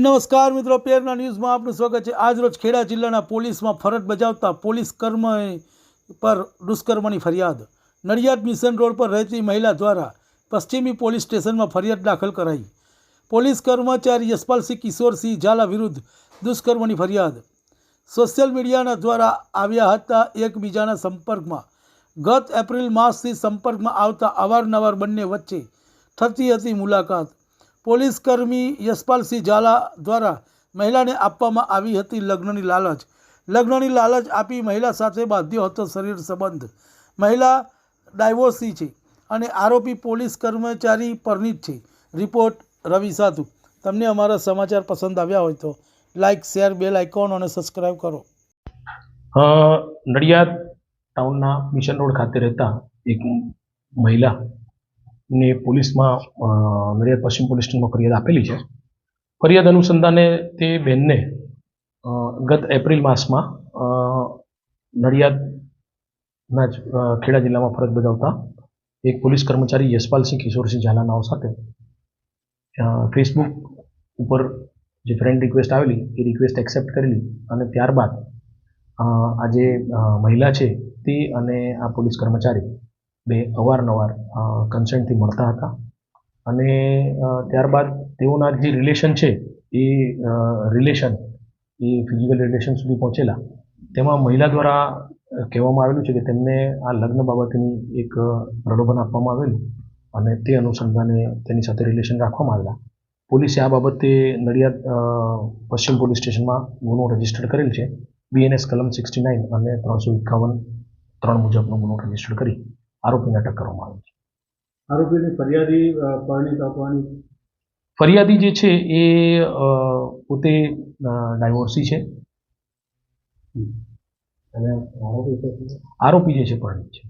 નમસ્કાર મિત્રો, પેરના ન્યૂઝમાં આપનું સ્વાગત છે. આજરોજ ખેડા જિલ્લાના પોલીસમાં ફરજ બજાવતા પોલીસ કર્મ પર દુષ્કર્મની ફરિયાદ. નડિયાદ મિશન રોડ પર રહેતી મહિલા દ્વારા પશ્ચિમી પોલીસ સ્ટેશનમાં ફરિયાદ દાખલ કરાઈ. પોલીસ કર્મચારી યશપાલસિંહ કિશોરસિંહ ઝાલા વિરુદ્ધ દુષ્કર્મની ફરિયાદ. સોશિયલ મીડિયાના દ્વારા આવ્યા હતા એકબીજાના સંપર્કમાં. ગત એપ્રિલ માસથી સંપર્કમાં આવતા અવારનવાર બંને વચ્ચે થતી હતી મુલાકાત. પોલીસ કર્મી યશપાલસિંહ ઝાલા દ્વારા મહિલાને આપવામાં આવી હતી લગ્નની લાલચ. લગ્નની લાલચ આપી મહિલા સાથે બાંધ્યો હતો શરીર સંબંધ. મહિલા ડાયવોર્સી છે અને આરોપી પોલીસ કર્મચારી પરનીત છે. રિપોર્ટ રવિ સાધુ. તમને અમારા સમાચાર પસંદ આવ્યા હોય તો લાઇક શેર, બેલ આઇકોન અને સબસ્ક્રાઈબ કરો. નડિયાદ ટાઉનના મિશન રોડ ખાતે રહેતા એક મહિલા ને પોલીસમાં નડિયાદ પશ્ચિમ પોલીસ સ્ટેશનમાં ફરિયાદ આપેલી છે. ફરિયાદ અનુસંધાને તે બહેનને ગત એપ્રિલ માસમાં નડિયાદના જ ખેડા જિલ્લામાં ફરજ બજાવતા એક પોલીસ કર્મચારી યશપાલસિંહ કિશોરસિંહ ઝાલાનાઓ સાથે ફેસબુક ઉપર જે ફ્રેન્ડ રિક્વેસ્ટ આવેલી, એ રિક્વેસ્ટ એક્સેપ્ટ કરેલી અને ત્યારબાદ આ જે મહિલા છે તે અને આ પોલીસ કર્મચારી બે અવારનવાર કન્સર્નથી મળતા હતા. અને ત્યારબાદ તેઓના જે રિલેશન છે, એ રિલેશન એ ફિઝિકલ રિલેશન સુધી પહોંચેલા. તેમાં મહિલા દ્વારા કહેવામાં આવેલું છે કે તેમને આ લગ્ન બાબતની એક પ્રલોભન આપવામાં આવેલું અને તે અનુસંધાને તેની સાથે રિલેશન રાખવામાં આવેલા. પોલીસે આ બાબતે નડિયાદ પશ્ચિમ પોલીસ સ્ટેશનમાં ગુનો રજિસ્ટર કરેલ છે. બીએનએસ કલમ સિક્સટી નાઇન અને ત્રણસો એકાવન ત્રણ મુજબનો ગુનો રજિસ્ટર કરી. આરોપીને અટક કરવામાં આવ્યો છે. આરોપીની ફરિયાદી પરણી પરણિત આપવાની ફરિયાદી જે છે એ પોતે ડાયવોર્સી છે. અને આરોપી જે છે પરણી છે.